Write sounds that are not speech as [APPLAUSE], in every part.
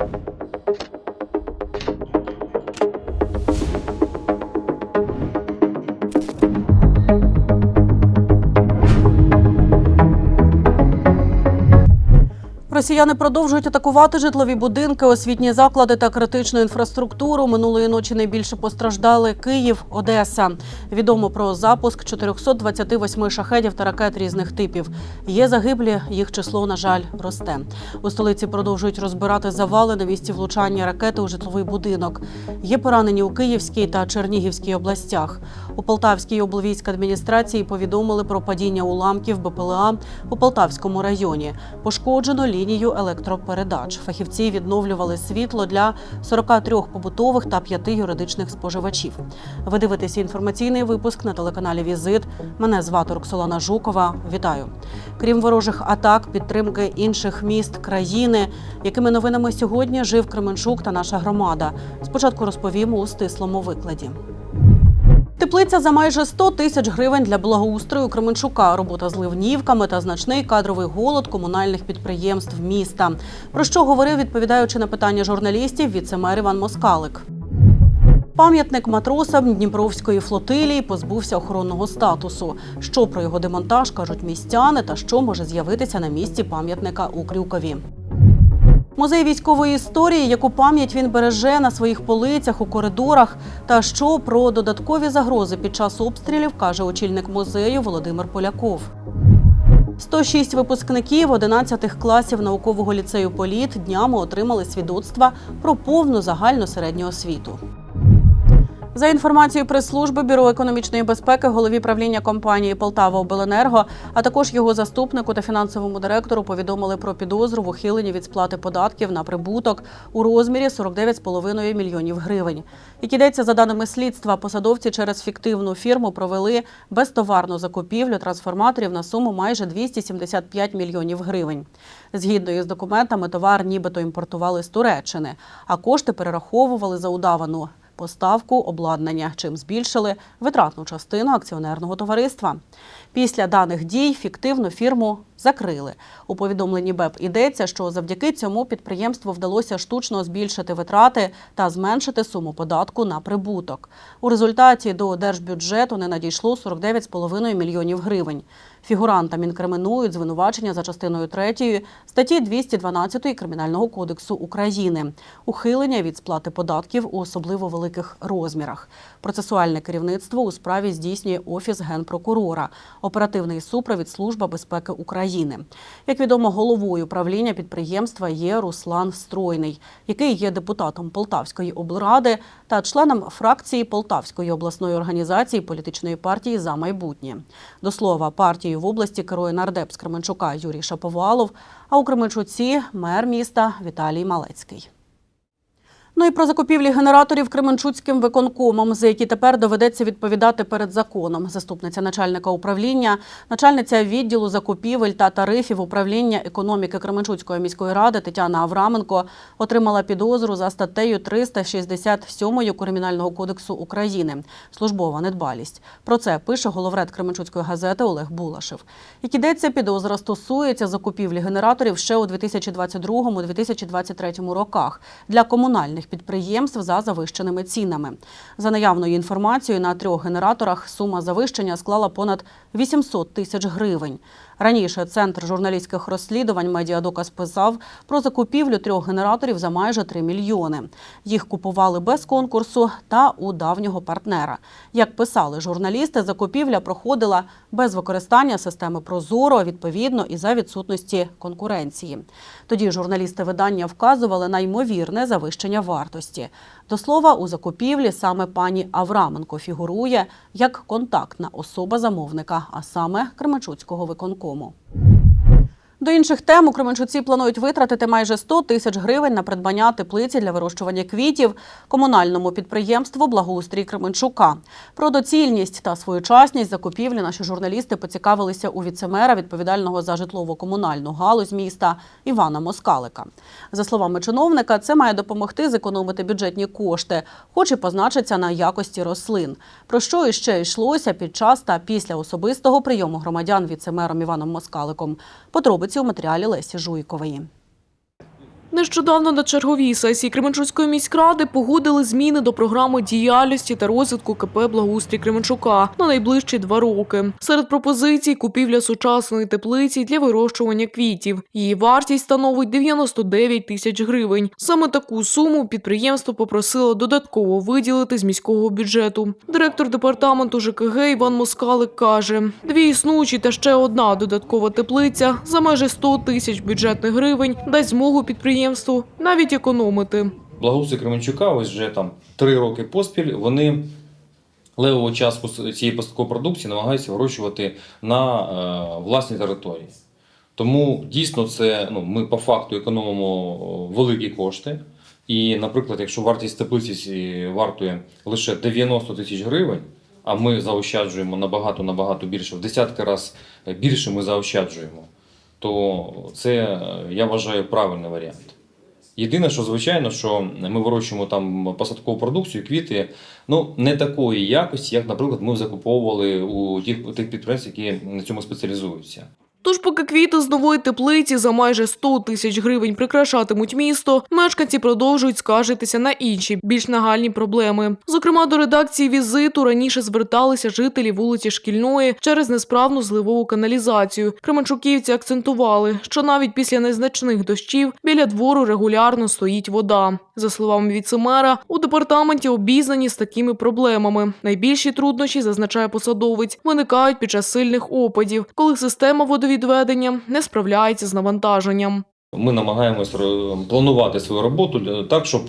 you Росіяни продовжують атакувати житлові будинки, освітні заклади та критичну інфраструктуру. Минулої ночі найбільше постраждали Київ, Одеса. Відомо про запуск 428 шахедів та ракет різних типів. Є загиблі, їх число, на жаль, росте. У столиці продовжують розбирати завали на місці влучання ракети у житловий будинок. Є поранені у Київській та Чернігівській областях. У Полтавській облвійській адміністрації повідомили про падіння уламків БПЛА у Полтавському районі. Пошкоджено лінію електропередач. Фахівці відновлювали світло для 43 побутових та 5 юридичних споживачів. Ви дивитеся інформаційний випуск на телеканалі Візит. Мене звати Роксолана Жукова. Вітаю. Крім ворожих атак, підтримки інших міст країни, якими новинами сьогодні жив Кременчук та наша громада. Спочатку розповімо у стислому викладі. Теплиця за майже 100 тисяч гривень для благоустрою Кременчука, робота з ливнівками та значний кадровий голод комунальних підприємств міста. Про що говорив, відповідаючи на питання журналістів, віце-мер Іван Москалик. Пам'ятник матросам Дніпровської флотилії позбувся охоронного статусу. Що про його демонтаж кажуть містяни, та що може з'явитися на місці пам'ятника у Крюкові. Музей військової історії, яку пам'ять він береже на своїх полицях у коридорах, та що про додаткові загрози під час обстрілів каже очільник музею Володимир Поляков. 106 випускників 11 класів наукового ліцею Політ днями отримали свідоцтва про повну загальну середню освіту. За інформацією прес-служби Бюро економічної безпеки, голові правління компанії Полтава Обленерго, а також його заступнику та фінансовому директору повідомили про підозру в ухиленні від сплати податків на прибуток у розмірі 49,5 мільйонів гривень. Як йдеться за даними слідства, посадовці через фіктивну фірму провели безтоварну закупівлю трансформаторів на суму майже 275 мільйонів гривень. Згідно із документами, товар нібито імпортували з Туреччини, а кошти перераховували за удавану поставку обладнання, чим збільшили витратну частину акціонерного товариства. Після даних дій фіктивну фірму закрили. У повідомленні БЕП йдеться, що завдяки цьому підприємству вдалося штучно збільшити витрати та зменшити суму податку на прибуток. У результаті до держбюджету не надійшло 49,5 мільйонів гривень. Фігурантам інкримінують звинувачення за частиною 3 статті 212 Кримінального кодексу України ухилення від сплати податків у особливо великих розмірах. Процесуальне керівництво у справі здійснює офіс генпрокурора, оперативний супровід Служба безпеки України. Як відомо, головою правління підприємства є Руслан Стройний, який є депутатом Полтавської облради та членом фракції Полтавської обласної організації політичної партії за майбутнє. До слова, партією в області керує нардеп з Кременчука Юрій Шаповалов, а у Кременчуці мер міста Віталій Малецький. Ну і про закупівлі генераторів Кременчуцьким виконкомом, за які тепер доведеться відповідати перед законом. Заступниця начальника управління, начальниця відділу закупівель та тарифів управління економіки Кременчуцької міської ради Тетяна Авраменко отримала підозру за статтею 367 Кримінального кодексу України службова недбалість. Про це пише головред Кременчуцької газети Олег Булашев. Як ідеться, підозра стосується закупівлі генераторів ще у 2022-2023 роках для комунальних підприємств за завищеними цінами. За наявною інформацією, на трьох генераторах сума завищення склала понад 800 тисяч гривень. Раніше центр журналістських розслідувань Медіадоказ писав про закупівлю трьох генераторів за майже 3 мільйони. Їх купували без конкурсу та у давнього партнера. Як писали журналісти, закупівля проходила без використання системи Прозоро, відповідно і за відсутності конкуренції. Тоді журналісти видання вказували на ймовірне завищення вартості. До слова, у закупівлі саме пані Авраменко фігурує як контактна особа замовника, а саме Кременчуцького виконкому. До інших тем у Кременчуці планують витратити майже 100 тисяч гривень на придбання теплиці для вирощування квітів комунальному підприємству Благоустрій Кременчука. Про доцільність та своєчасність закупівлі наші журналісти поцікавилися у віцемера відповідального за житлово-комунальну галузь міста Івана Москалика. За словами чиновника, це має допомогти зекономити бюджетні кошти, хоч і позначиться на якості рослин. Про що іще йшлося під час та після особистого прийому громадян віцемером Іваном Москаликом. Подробиці у матеріалі Лесі Жуйкової. Нещодавно на черговій сесії Кременчуцької міськради погодили зміни до програми діяльності та розвитку КП Благоустрій Кременчука на найближчі два роки. Серед пропозицій купівля сучасної теплиці для вирощування квітів. Її вартість становить 99 тисяч гривень. Саме таку суму підприємство попросило додатково виділити з міського бюджету. Директор департаменту ЖКГ Іван Москалик каже: дві існуючі та ще одна додаткова теплиця за майже 100 тисяч бюджетних гривень дасть змогу підприємству навіть економити. Благоустрій Кременчука, ось вже там три роки поспіль, вони левову частку цієї посткової продукції намагаються вирощувати на е, власній території. Тому дійсно це ну, ми по факту економимо великі кошти. І, наприклад, якщо вартість теплиці вартує лише 90 тисяч гривень, а ми заощаджуємо набагато набагато більше, в десятки разів більше ми заощаджуємо, то це е, я вважаю правильний варіант. Єдине, що звичайно, що ми вирощуємо там посадкову продукцію, квіти, ну не такої якості, як, наприклад, ми закуповували у тих, тих підприємств, які на цьому спеціалізуються. Тож, поки квіти з нової теплиці за майже 100 тисяч гривень прикрашатимуть місто, мешканці продовжують скаржитися на інші більш нагальні проблеми. Зокрема, до редакції візиту раніше зверталися жителі вулиці Шкільної через несправну зливову каналізацію. Кременчуківці акцентували, що навіть після незначних дощів біля двору регулярно стоїть вода. За словами віцемера, у департаменті обізнані з такими проблемами. Найбільші труднощі, зазначає посадовець, виникають під час сильних опадів, коли система водовідведення не справляється з навантаженням. Ми намагаємось планувати свою роботу так, щоб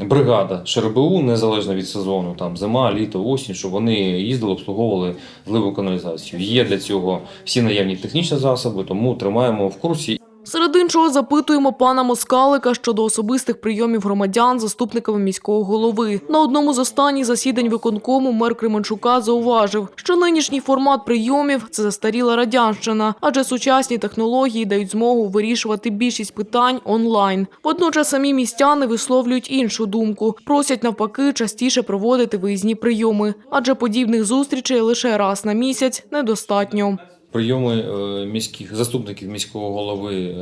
е, бригада ШРБУ, незалежно від сезону, там зима, літо, осінь, щоб вони їздили, обслуговували зливу каналізацію. Є для цього всі наявні технічні засоби, тому тримаємо в курсі. Серед іншого запитуємо пана Москалика щодо особистих прийомів громадян заступниками міського голови. На одному з останніх засідань виконкому мер Кременчука зауважив, що нинішній формат прийомів це застаріла радянщина, адже сучасні технології дають змогу вирішувати більшість питань онлайн. Водночас самі містяни висловлюють іншу думку, просять навпаки частіше проводити виїзні прийоми, адже подібних зустрічей лише раз на місяць недостатньо. Прийоми е, міських заступників міського голови е,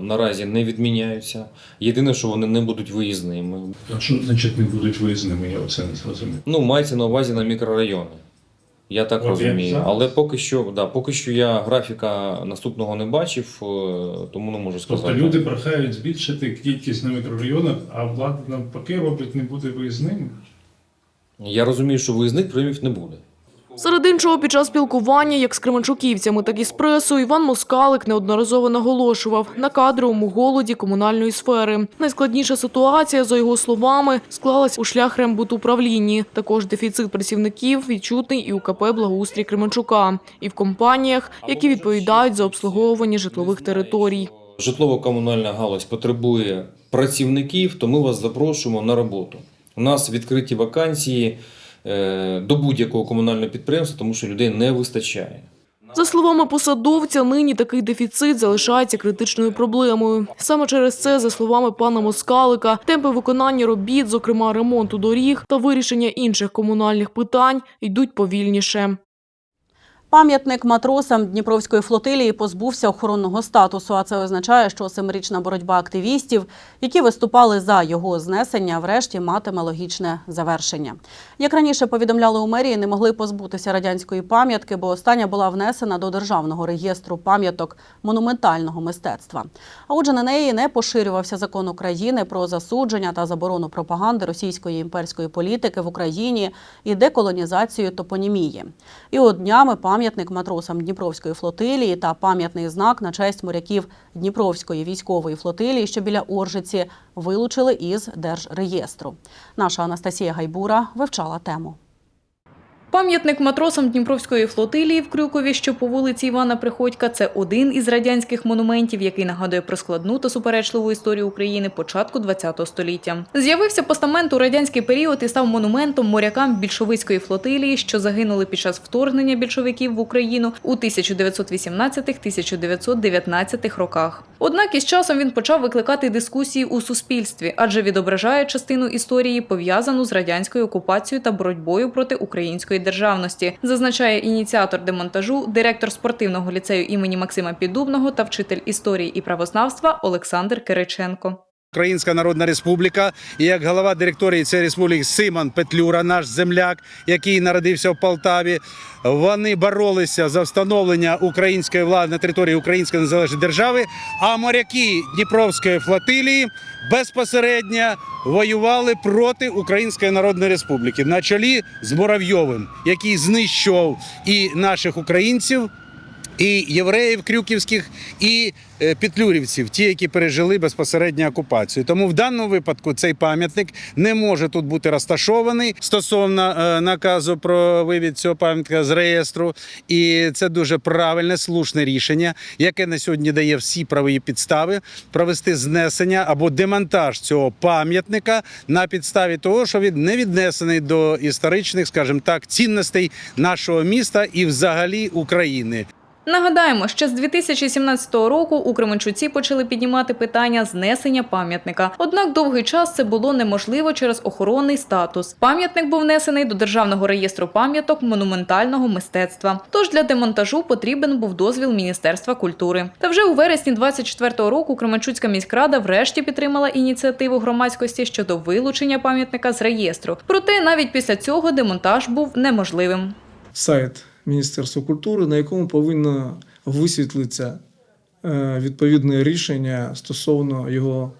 наразі не відміняються. Єдине, що вони не будуть виїзними. А що значить не будуть визнаними, я оце не зрозумів. Ну, мається на увазі на мікрорайони. Я так розумію. зараз? Але поки що, да, поки що я графіка наступного не бачив, е, тому не можу сказати. Тобто люди прохають збільшити кількість на мікрорайонах, а влада навпаки робить не буде виїзними. Я розумію, що виїзних прийомів не буде. Серед іншого, під час спілкування як з кременчуківцями, так і з пресою, Іван Москалик неодноразово наголошував на кадровому голоді комунальної сфери. Найскладніша ситуація, за його словами, склалась у шлях рембутуправлінні. Також дефіцит працівників відчутний і у КП «Благоустрій Кременчука», і в компаніях, які відповідають за обслуговування житлових територій. Житлово-комунальна галузь потребує працівників, то ми вас запрошуємо на роботу. У нас відкриті вакансії до будь-якого комунального підприємства, тому що людей не вистачає. За словами посадовця, нині такий дефіцит залишається критичною проблемою. Саме через це, за словами пана Москалика, темпи виконання робіт, зокрема ремонту доріг та вирішення інших комунальних питань, йдуть повільніше. Пам'ятник матросам Дніпровської флотилії позбувся охоронного статусу. А це означає, що семирічна боротьба активістів, які виступали за його знесення, врешті матиме логічне завершення. Як раніше повідомляли у мерії, не могли позбутися радянської пам'ятки, бо остання була внесена до державного реєстру пам'яток монументального мистецтва. А отже, на неї не поширювався закон України про засудження та заборону пропаганди російської імперської політики в Україні і деколонізацію топонімії. І от днями пам'ятник матросам Дніпровської флотилії та пам'ятний знак на честь моряків Дніпровської військової флотилії, що біля Оржиці, вилучили із держреєстру. Наша Анастасія Гайбура вивчала тему. Пам'ятник матросам Дніпровської флотилії в Крюкові, що по вулиці Івана Приходька, це один із радянських монументів, який нагадує про складну та суперечливу історію України початку ХХ століття. З'явився постамент у радянський період і став монументом морякам більшовицької флотилії, що загинули під час вторгнення більшовиків в Україну у 1918-1919 роках. Однак із часом він почав викликати дискусії у суспільстві, адже відображає частину історії, пов'язану з радянською окупацією та боротьбою проти української державності, зазначає ініціатор демонтажу, директор спортивного ліцею імені Максима Піддубного та вчитель історії і правознавства Олександр Кириченко. Українська Народна Республіка і як голова директорії цієї республіки Симон Петлюра, наш земляк, який народився в Полтаві. Вони боролися за встановлення української влади на території Української незалежної держави. А моряки Дніпровської флотилії безпосередньо воювали проти Української Народної Республіки на чолі з Муравйовим, який знищував і наших українців і євреїв крюківських, і е, петлюрівців, ті, які пережили безпосередньо окупацію. Тому в даному випадку цей пам'ятник не може тут бути розташований стосовно е, наказу про вивід цього пам'ятника з реєстру. І це дуже правильне, слушне рішення, яке на сьогодні дає всі правові підстави провести знесення або демонтаж цього пам'ятника на підставі того, що він не віднесений до історичних, скажімо так, цінностей нашого міста і взагалі України. Нагадаємо, ще з 2017 року у Кременчуці почали піднімати питання знесення пам'ятника. Однак довгий час це було неможливо через охоронний статус. Пам'ятник був внесений до державного реєстру пам'яток монументального мистецтва. Тож для демонтажу потрібен був дозвіл Міністерства культури. Та вже у вересні 24-го року Кременчуцька міськрада врешті підтримала ініціативу громадськості щодо вилучення пам'ятника з реєстру. Проте навіть після цього демонтаж був неможливим. сайт Міністерства культури, на якому повинно висвітлитися е, відповідне рішення стосовно його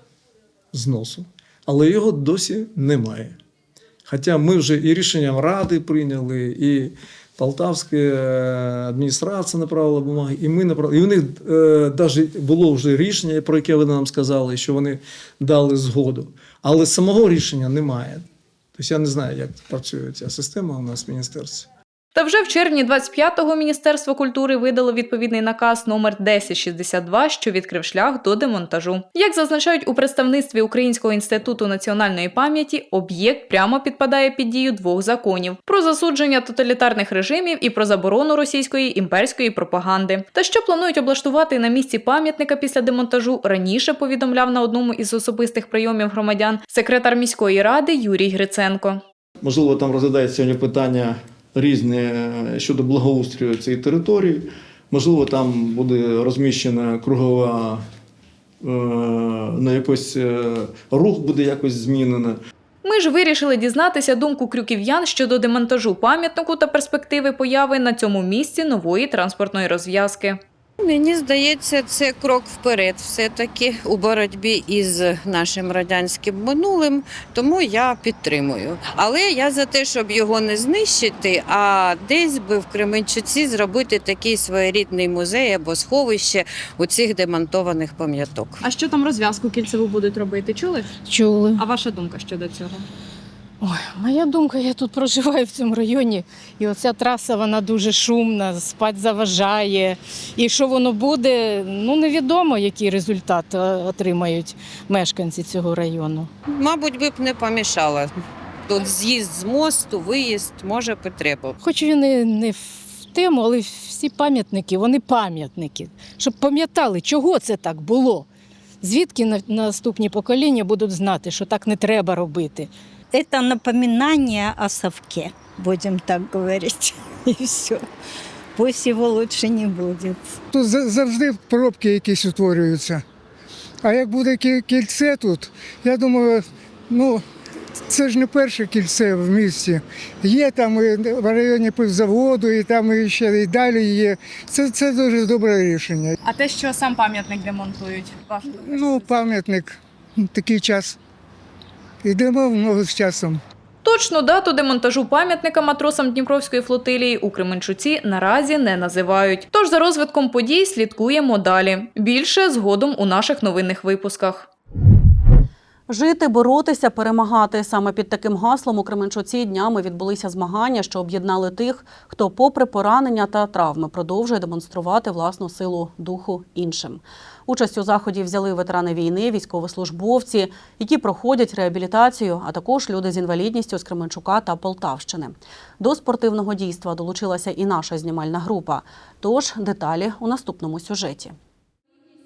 зносу. Але його досі немає. Хоча ми вже і рішенням Ради прийняли, і Полтавська е, адміністрація направила бумаги, і ми направили. І у них навіть було вже рішення, про яке вони нам сказали, що вони дали згоду. Але самого рішення немає. Тобто я не знаю, як працює ця система у нас в міністерстві. Та вже в червні 25-го Міністерство культури видало відповідний наказ номер 1062, що відкрив шлях до демонтажу. Як зазначають у представництві Українського інституту національної пам'яті, об'єкт прямо підпадає під дію двох законів: про засудження тоталітарних режимів і про заборону російської імперської пропаганди. Та що планують облаштувати на місці пам'ятника після демонтажу, раніше повідомляв на одному із особистих прийомів громадян секретар міської ради Юрій Гриценко. Можливо, там розглядається сьогодні питання різні е, щодо благоустрою цієї території. Можливо, там буде розміщена кругова е, на якось е, рух буде якось змінено. Ми ж вирішили дізнатися думку крюків'ян щодо демонтажу пам'ятнику та перспективи появи на цьому місці нової транспортної розв'язки. Мені здається, це крок вперед, все-таки у боротьбі із нашим радянським минулим, тому я підтримую. Але я за те, щоб його не знищити, а десь би в Кременчуці зробити такий своєрідний музей або сховище у цих демонтованих пам'яток. А що там розв'язку кільцеву будуть робити? Чули? Чули. А ваша думка щодо цього? Ой, моя думка, я тут проживаю в цьому районі, і оця траса вона дуже шумна, спать заважає. І що воно буде, ну невідомо, який результат е, отримають мешканці цього району. Мабуть, би б не помішало. Тут з'їзд з мосту, виїзд, може потреба. Хоч він і не в тему, але всі пам'ятники, вони пам'ятники. Щоб пам'ятали, чого це так було. Звідки на- наступні покоління будуть знати, що так не треба робити. Это напоминание о совке, будем так говорить. [LAUGHS] И все. Пусть его лучше не будет. Тут завжди пробки якісь утворюються. А як буде кільце тут, я думаю, ну це ж не перше кільце в місті. Є там і в районі пивзаводу, і там і ще і далі є. Це, це дуже добре рішення. А те, що сам пам'ятник демонтують, думка? Ну, пам'ятник, такий час. Йдемо в ногу з часом. Точну дату демонтажу пам'ятника матросам Дніпровської флотилії у Кременчуці наразі не називають. Тож за розвитком подій слідкуємо далі. Більше згодом у наших новинних випусках. Жити, боротися, перемагати. Саме під таким гаслом у Кременчуці днями відбулися змагання, що об'єднали тих, хто, попри поранення та травми, продовжує демонструвати власну силу духу іншим. Участь у заході взяли ветерани війни, військовослужбовці, які проходять реабілітацію, а також люди з інвалідністю з Кременчука та Полтавщини. До спортивного дійства долучилася і наша знімальна група. Тож деталі у наступному сюжеті.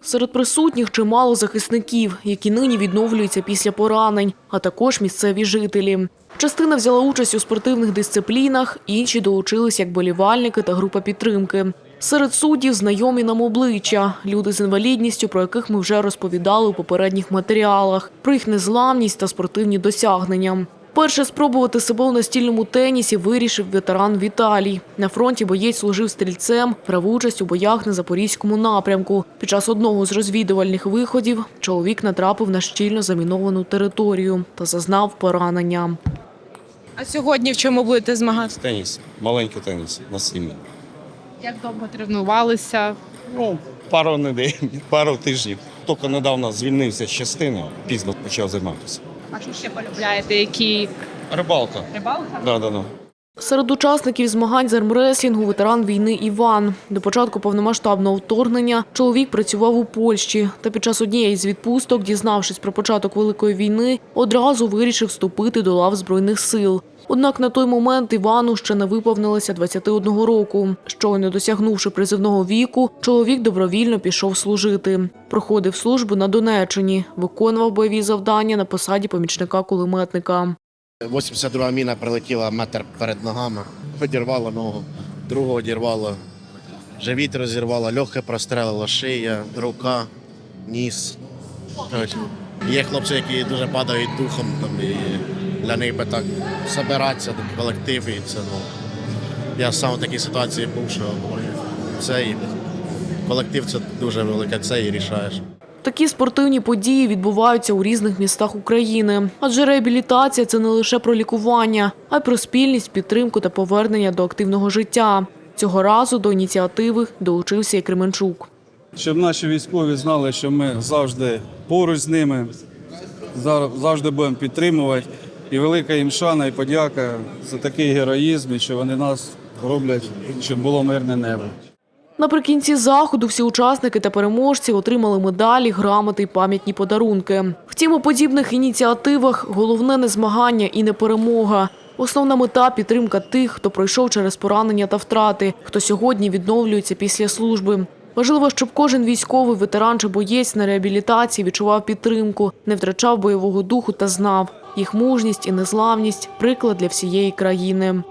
Серед присутніх чимало захисників, які нині відновлюються після поранень, а також місцеві жителі. Частина взяла участь у спортивних дисциплінах, інші долучились як болівальники та група підтримки. Серед суддів знайомі нам обличчя, люди з інвалідністю, про яких ми вже розповідали у попередніх матеріалах, про їх незламність та спортивні досягнення. Перше спробувати себе у настільному тенісі вирішив ветеран Віталій. На фронті боєць служив стрільцем, брав участь у боях на Запорізькому напрямку. Під час одного з розвідувальних виходів чоловік натрапив на щільно заміновану територію та зазнав поранення. А сьогодні в чому будете змагатися? Теніс, маленький теніс на сім'ї. Як довго тренувалися? Ну, пару недель, [LAUGHS] пару тижнів. Тільки недавно звільнився з частини, пізно почав займатися. А що ще полюбляєте? Які Рибалка. рибалка? Да, да, да. Серед учасників змагань з армреслінгу ветеран війни Іван. До початку повномасштабного вторгнення чоловік працював у Польщі та під час однієї з відпусток, дізнавшись про початок Великої війни, одразу вирішив вступити до лав Збройних сил. Однак на той момент Івану ще не виповнилося 21 року. Щойно досягнувши призивного віку, чоловік добровільно пішов служити. Проходив службу на Донеччині, виконував бойові завдання на посаді помічника кулеметника. 82 міна прилетіла метр перед ногами, одірвала ногу, другого одірвала, живіт розірвала, легке прострелила, шия, рука, ніс. Є хлопці, які дуже падають духом, там, і для них би так збиратися, такий колектив, і це ну. Я сам в такій ситуації був, що це колектив це дуже велике, це і рішаєш. Такі спортивні події відбуваються у різних містах України. Адже реабілітація це не лише про лікування, а й про спільність, підтримку та повернення до активного життя. Цього разу до ініціативи долучився і Кременчук. щоб наші військові знали, що ми завжди поруч з ними, завжди будемо підтримувати. І велика їм шана і подяка за такий героїзм, що вони нас роблять, щоб було мирне небо. Наприкінці заходу всі учасники та переможці отримали медалі, грамоти й пам'ятні подарунки. Втім, у подібних ініціативах головне не змагання і не перемога. Основна мета підтримка тих, хто пройшов через поранення та втрати, хто сьогодні відновлюється після служби. Важливо, щоб кожен військовий, ветеран чи боєць на реабілітації відчував підтримку, не втрачав бойового духу та знав. Їх мужність і незламність приклад для всієї країни.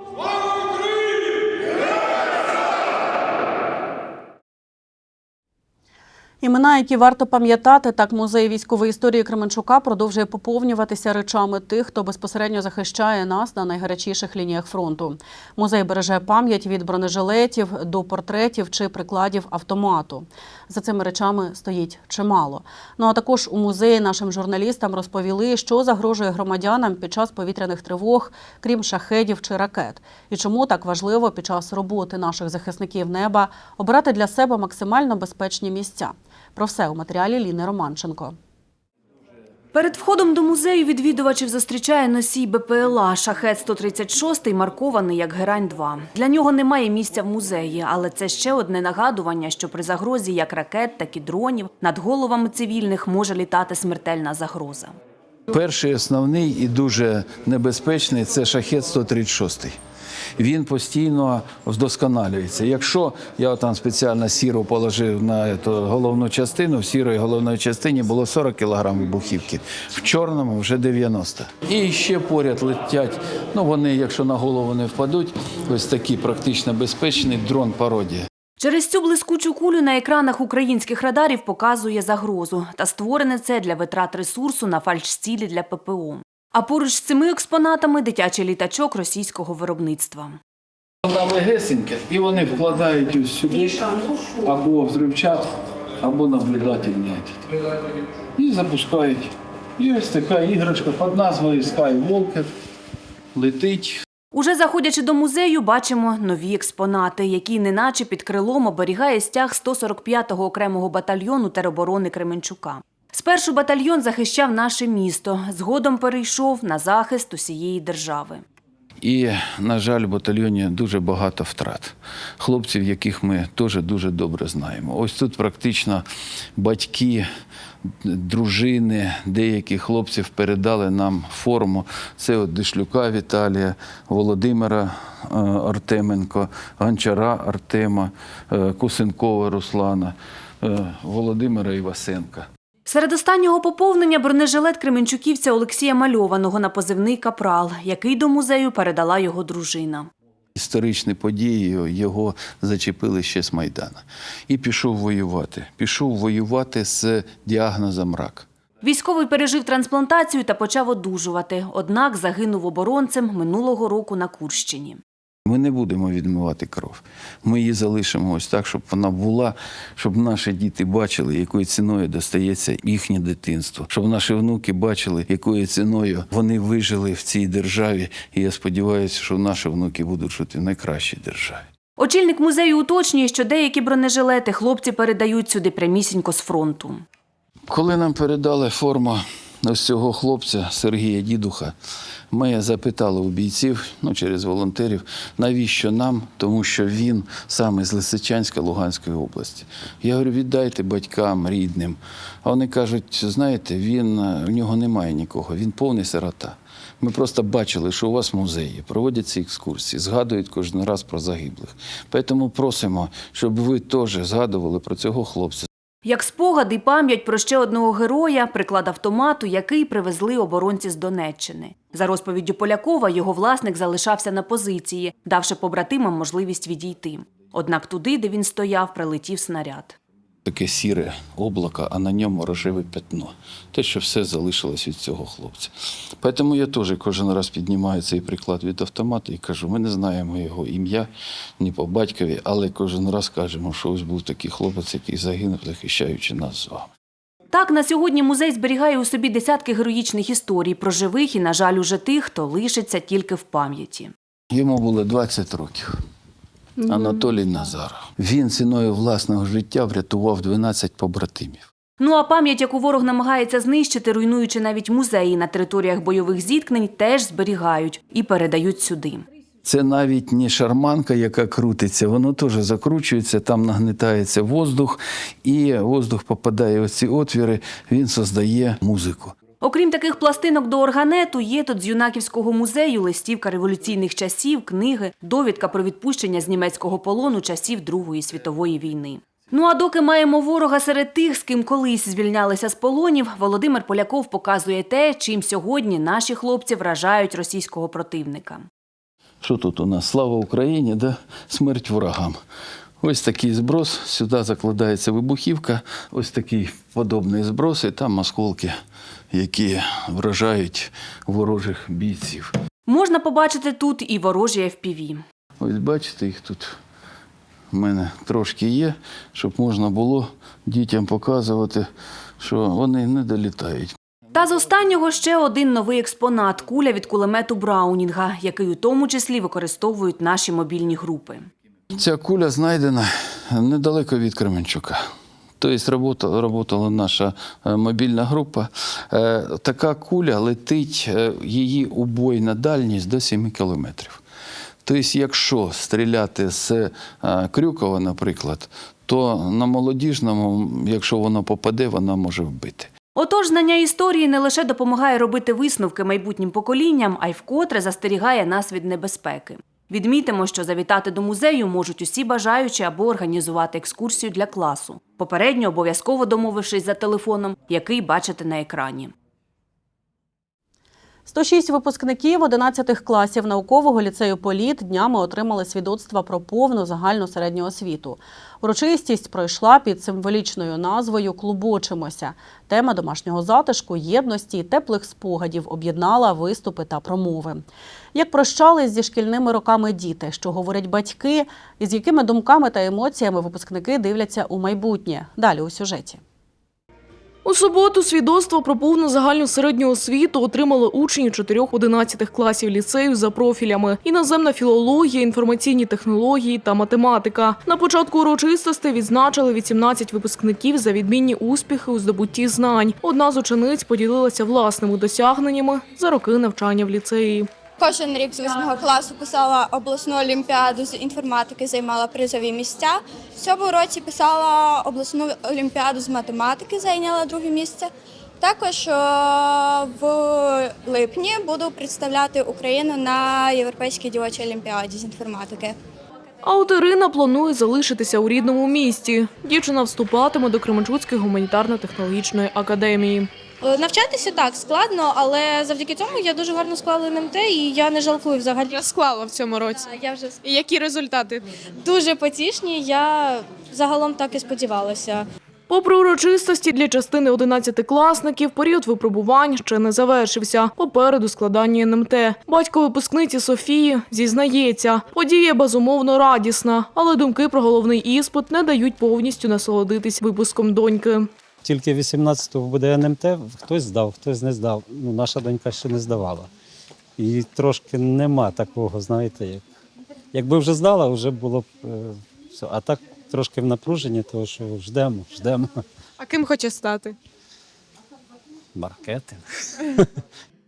Імена, які варто пам'ятати, так музей військової історії Кременчука продовжує поповнюватися речами тих, хто безпосередньо захищає нас на найгарячіших лініях фронту. Музей береже пам'ять від бронежилетів до портретів чи прикладів автомату. За цими речами стоїть чимало. Ну а також у музеї нашим журналістам розповіли, що загрожує громадянам під час повітряних тривог, крім шахедів чи ракет, і чому так важливо під час роботи наших захисників неба обирати для себе максимально безпечні місця. Про все у матеріалі Ліни Романченко. Перед входом до музею відвідувачів зустрічає носій БПЛА «Шахет-136», маркований як «Герань-2». Для нього немає місця в музеї, але це ще одне нагадування, що при загрозі як ракет, так і дронів над головами цивільних може літати смертельна загроза. Перший основний і дуже небезпечний це шахет 136. Він постійно вдосконалюється. Якщо я там спеціально сіру положив на головну частину, в сірої головної частині було 40 кг вибухівки, в чорному вже 90. І ще поряд летять. Ну вони, якщо на голову не впадуть, ось такий практично безпечний дрон пародія. Через цю блискучу кулю на екранах українських радарів показує загрозу. Та створене це для витрат ресурсу на фальшцілі для ППО. А поруч з цими експонатами дитячий літачок російського виробництва. Вона легесенька, і вони вкладають ось сюди або взривчатку, або наблюдательний. этот. І запускають. І ось така іграшка під назвою Skywalker летить. Уже заходячи до музею, бачимо нові експонати, які неначе під крилом оберігає стяг 145-го окремого батальйону тероборони Кременчука. Спершу батальйон захищав наше місто, згодом перейшов на захист усієї держави. І, на жаль, в батальйоні дуже багато втрат. Хлопців, яких ми теж дуже добре знаємо. Ось тут практично батьки, дружини деяких хлопців передали нам форму. Це от Дишлюка Віталія, Володимира е, Артеменко, Гончара Артема, е, Кусенкова Руслана, е, Володимира Івасенка. Серед останнього поповнення бронежилет кременчуківця Олексія Мальованого на позивний Капрал, який до музею передала його дружина. Історичні події його зачепили ще з Майдана. І пішов воювати. Пішов воювати з діагнозом рак. Військовий пережив трансплантацію та почав одужувати. Однак загинув оборонцем минулого року на Курщині. Ми не будемо відмивати кров. Ми її залишимо ось так, щоб вона була, щоб наші діти бачили, якою ціною достається їхнє дитинство, щоб наші внуки бачили, якою ціною вони вижили в цій державі. І я сподіваюся, що наші внуки будуть жити в найкращій державі. Очільник музею уточнює, що деякі бронежилети хлопці передають сюди прямісінько з фронту. Коли нам передали форму ось цього хлопця Сергія Дідуха, ми запитали у бійців, ну через волонтерів, навіщо нам, тому що він саме з Лисичанська Луганської області. Я говорю, віддайте батькам, рідним. А вони кажуть, знаєте, він е, в нього немає нікого, він повний сирота. Ми просто бачили, що у вас музеї проводяться екскурсії, згадують кожен раз про загиблих. Тому просимо, щоб ви теж згадували про цього хлопця. Як спогад і пам'ять про ще одного героя, приклад автомату, який привезли оборонці з Донеччини. За розповіддю Полякова, його власник залишався на позиції, давши побратимам можливість відійти. Однак туди, де він стояв, прилетів снаряд. Таке сіре облако, а на ньому рожеве пятно. Те, що все залишилось від цього хлопця. Тому я теж кожен раз піднімаю цей приклад від автомата і кажу, ми не знаємо його ім'я ні по батькові, але кожен раз кажемо, що ось був такий хлопець, який загинув, захищаючи нас з вами. Так, на сьогодні музей зберігає у собі десятки героїчних історій про живих і, на жаль, уже тих, хто лишиться тільки в пам'яті. Йому було 20 років. Анатолій Назаров. Він ціною власного життя врятував 12 побратимів. Ну а пам'ять, яку ворог намагається знищити, руйнуючи навіть музеї на територіях бойових зіткнень, теж зберігають і передають сюди. Це навіть не шарманка, яка крутиться, воно теж закручується, там нагнетається воздух, і воздух попадає в ці отвіри, він создає музику. Окрім таких пластинок до органету, є тут з юнаківського музею листівка революційних часів, книги, довідка про відпущення з німецького полону часів Другої світової війни. Ну а доки маємо ворога серед тих, з ким колись звільнялися з полонів, Володимир Поляков показує те, чим сьогодні наші хлопці вражають російського противника. Що тут у нас? Слава Україні, да? смерть ворогам. Ось такий зброс, сюди закладається вибухівка, ось такий подобний зброс, і там осколки, які вражають ворожих бійців. Можна побачити тут і ворожі FPV. Ось бачите, їх тут в мене трошки є, щоб можна було дітям показувати, що вони не долітають. Та з останнього ще один новий експонат куля від кулемету Браунінга, який у тому числі використовують наші мобільні групи. Ця куля знайдена недалеко від Кременчука. Тобто робота- роботала наша е, мобільна група. Е, Така куля летить, е, її убойна дальність до 7 кілометрів. Тобто, якщо стріляти з Крюкова, наприклад, то на молодіжному, якщо воно попаде, вона може вбити. Отож, знання історії не лише допомагає робити висновки майбутнім поколінням, а й вкотре застерігає нас від небезпеки. Відмітимо, що завітати до музею можуть усі бажаючі або організувати екскурсію для класу, попередньо обов'язково домовившись за телефоном, який бачите на екрані. 106 випускників 11 класів наукового ліцею Політ днями отримали свідоцтва про повну загальну середню освіту. Урочистість пройшла під символічною назвою Клубочимося. Тема домашнього затишку, єдності і теплих спогадів об'єднала виступи та промови. Як прощались зі шкільними роками діти, що говорять батьки, і з якими думками та емоціями випускники дивляться у майбутнє. Далі у сюжеті. У суботу свідоцтво про повну загальну середню освіту отримали учні 4-11 класів ліцею за профілями: іноземна філологія, інформаційні технології та математика. На початку урочистостей відзначили 18 випускників за відмінні успіхи у здобутті знань. Одна з учениць поділилася власними досягненнями за роки навчання в ліцеї. Кожен рік з восьмого класу писала обласну олімпіаду з інформатики, займала призові місця. В цьому році писала обласну олімпіаду з математики, зайняла друге місце. Також в липні буду представляти Україну на Європейській дівочій олімпіаді з інформатики. А планує залишитися у рідному місті. Дівчина вступатиме до Кременчуцької гуманітарно-технологічної академії. Е, Навчатися так складно, але завдяки цьому я дуже гарно склала НМТ і я не жалкую взагалі. Я склала в цьому році. Я вже І які результати? дуже потішні. Я загалом так і сподівалася. Попри урочистості для частини 11-класників, період випробувань ще не завершився. Попереду складання НМТ. Батько випускниці Софії зізнається, подія безумовно радісна, але думки про головний іспит не дають повністю насолодитись випуском доньки. Тільки 18-го буде НМТ, хтось здав, хтось не здав. Ну, наша донька ще не здавала. І трошки нема такого, знаєте, як. Якби вже здала, вже було б е, все. А так трошки в напруженні, тому що ждемо, ждемо. А ким хоче стати? Маркетинг. [LAUGHS]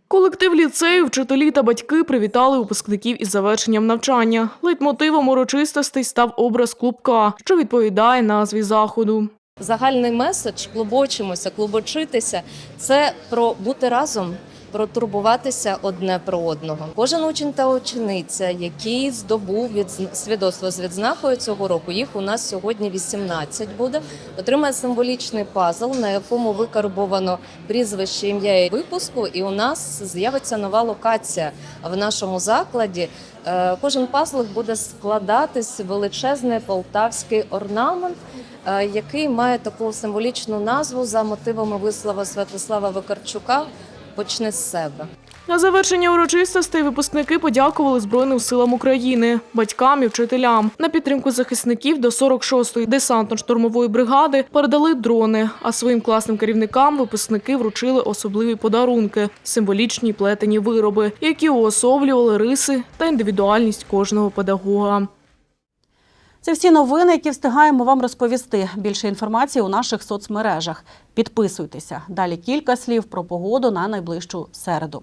Колектив ліцею, вчителі та батьки привітали випускників із завершенням навчання. Лейтмотивом урочистостей став образ клубка, що відповідає назві заходу. Загальний меседж клубочимося, клубочитися це про бути разом, про турбуватися одне про одного. Кожен учень та учениця, який здобув від свідоцтво з відзнакою цього року, їх у нас сьогодні 18 буде. Отримає символічний пазл, на якому викарбовано прізвище, ім'я і випуску. І у нас з'явиться нова локація в нашому закладі. Е, Кожен пазлик буде складатись величезний полтавський орнамент, е, який має таку символічну назву за мотивами вислова Святослава Викарчука Почни з себе. На завершення урочистостей випускники подякували Збройним силам України, батькам і вчителям. На підтримку захисників до 46-ї десантно-штурмової бригади передали дрони. А своїм класним керівникам випускники вручили особливі подарунки символічні плетені вироби, які уособлювали риси та індивідуальність кожного педагога. Це всі новини, які встигаємо вам розповісти. Більше інформації у наших соцмережах. Підписуйтеся. Далі кілька слів про погоду на найближчу середу.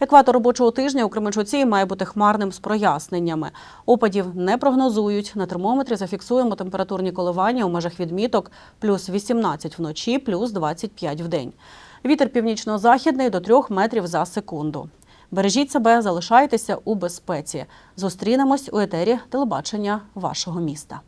Екватор робочого тижня у Кременчуці має бути хмарним з проясненнями. Опадів не прогнозують. На термометрі зафіксуємо температурні коливання у межах відміток плюс 18 вночі, плюс 25 в день. Вітер північно-західний до 3 метрів за секунду. Бережіть себе, залишайтеся у безпеці. Зустрінемось у етері телебачення вашого міста.